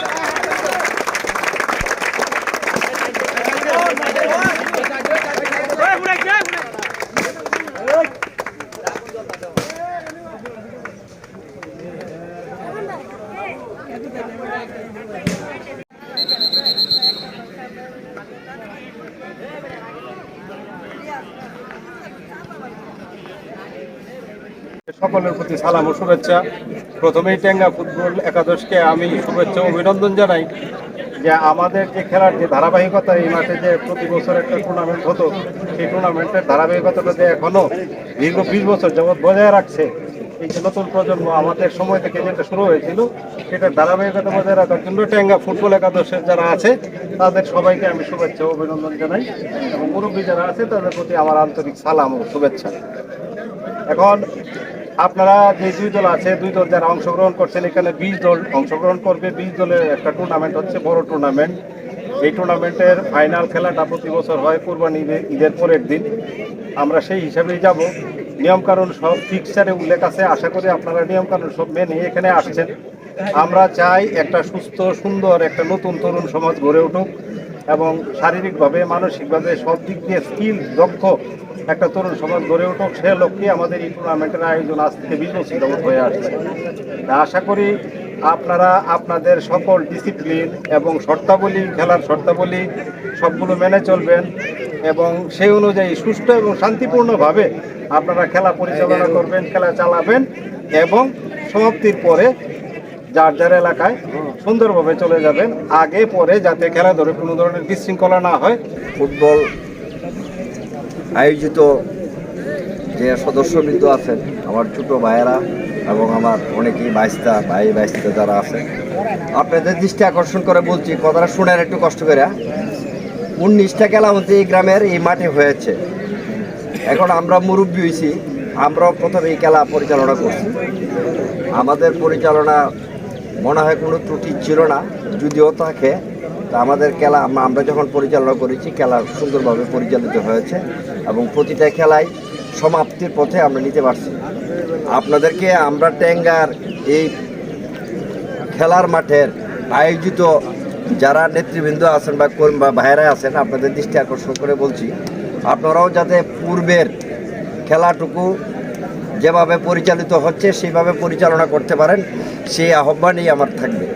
Thank you. সকলের প্রতি সালাম ও শুভেচ্ছা। প্রথমেই টেঙ্গা ফুটবল একাদশকে আমি শুভেচ্ছা অভিনন্দন জানাই যে আমাদের যে খেলার যে ধারাবাহিকতা এই মাঠে যে প্রতি বছর একটা টুর্নামেন্ট হতো, সেই টুর্নামেন্টের ধারাবাহিকতাটা যে এখনও দীর্ঘ বিশ বছর যেমন বজায় রাখছে, এই যে নতুন প্রজন্ম আমাদের সময় থেকে যেটা শুরু হয়েছিল সেটা ধারাবাহিকতা বজায় রাখার জন্য টেঙ্গা ফুটবল একাদশের যারা আছে, তাদের সবাইকে আমি শুভেচ্ছা অভিনন্দন জানাই এবং মুরব্বী যারা আছে, তাদের প্রতি আমার আন্তরিক সালাম ও শুভেচ্ছা। এখন আপনারা যে দুই দল আছে, দুই দল যারা অংশগ্রহণ করছেন, এখানে বিশ দল অংশগ্রহণ করবে। বিশ দলের একটা টুর্নামেন্ট হচ্ছে বড় টুর্নামেন্ট এই টুর্নামেন্টের ফাইনাল খেলাটা প্রতি বছর হয় কোরবানি ঈদের পরের দিন। আমরা সেই হিসাবেই যাব। নিয়মকানুন সব ফিক্সারে উল্লেখ আছে। আশা করি আপনারা নিয়মকানুন সব মেনে এখানে আসছেন। আমরা চাই একটা সুস্থ, সুন্দর, একটা নতুন তরুণ সমাজ গড়ে উঠুক এবং শারীরিকভাবে, মানসিকভাবে সব দিক দিয়ে স্কিল দক্ষ একটা তরুণ সমাজ গড়ে উঠুক সে লক্ষ্যে আমাদের এই টুর্নামেন্টের আয়োজন আজ থেকে বিশ বছর হয়ে আসছে। আশা করি আপনারা আপনাদের সকল ডিসিপ্লিন এবং শর্তাবলী খেলার শর্তাবলী সবগুলো মেনে চলবেন এবং সেই অনুযায়ী সুষ্ঠু এবং শান্তিপূর্ণভাবে আপনারা খেলা পরিচালনা করবেন খেলা চালাবেন এবং সমাপ্তির পরে যার যার এলাকায় সুন্দরভাবে চলে যাবেন। আগে পরে যাতে খেলা ধরে কোনো ধরনের বিশৃঙ্খলা না হয় ফুটবল আয়োজিত যে সদস্যবৃন্দ আছেন, আমার ছোট ভাইয়েরা এবং আমার অনেকেই বাইস্তা ভাই বাইস্তা যারা আছে আপনাদের দৃষ্টি আকর্ষণ করে বলছি, কথাটা শোনার একটু কষ্ট করে। উনিশটা খেলা হচ্ছে এই গ্রামের এই মাঠে হয়েছে। এখন আমরা মুরব্বী হয়েছি, আমরাও প্রথমে এই খেলা পরিচালনা করছি। আমাদের পরিচালনা মনে হয় কোনো ত্রুটি ছিল না, যদিও থাকে। তা আমাদের খেলা, আমরা যখন পরিচালনা করেছি, খেলা সুন্দরভাবে পরিচালিত হয়েছে এবং প্রতিটা খেলায় সমাপ্তির পথে আমরা নিতে পারছি। আপনাদেরকে আমরা ট্যাঙ্গার এই খেলার মাঠের আয়োজিত যারা নেতৃবৃন্দ আছেন বা কর্মী, বা ভাইয়েরা আছেন, আপনাদের দৃষ্টি আকর্ষণ করে বলছি, আপনারাও যাতে পূর্বের খেলাটুকু যেভাবে পরিচালিত হচ্ছে, সেইভাবে পরিচালনা করতে পারেন, সেই আহ্বানই আমার থাকবে।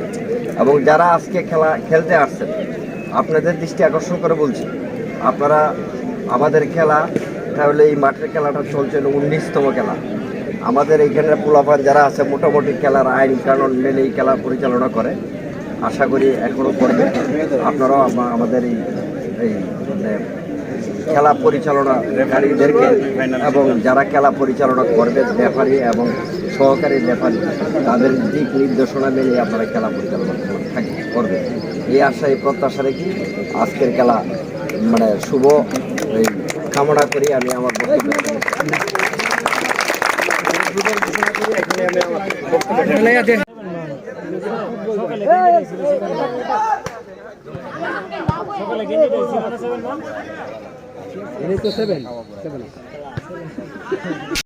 এবং যারা আজকে খেলা খেলতে আসছেন আপনাদের দৃষ্টি আকর্ষণ করে বলছি আপনারা আমাদের খেলা তাহলে এই মাঠের খেলাটা চলছে উনিশতম খেলা। আমাদের এইখানের পোলাপান যারা আছে মোটামুটি খেলার আইন কানুন মেনে এই খেলা পরিচালনা করে আশা করি এখনও করবে। আপনারাও আমাদের এই এই মানে খেলা রেফারিদেরকে এবং যারা খেলা পরিচালনা করবে রেফারি এবং সহকারী রেফারি তাদের দিক নির্দেশনা মেনে আপনারা খেলা পরিচালনা করবে এই আশা এই প্রত্যাশা রেখে আজকের খেলা মানে শুভ, এই কামনা করি আমি আমার এই তো সেভেন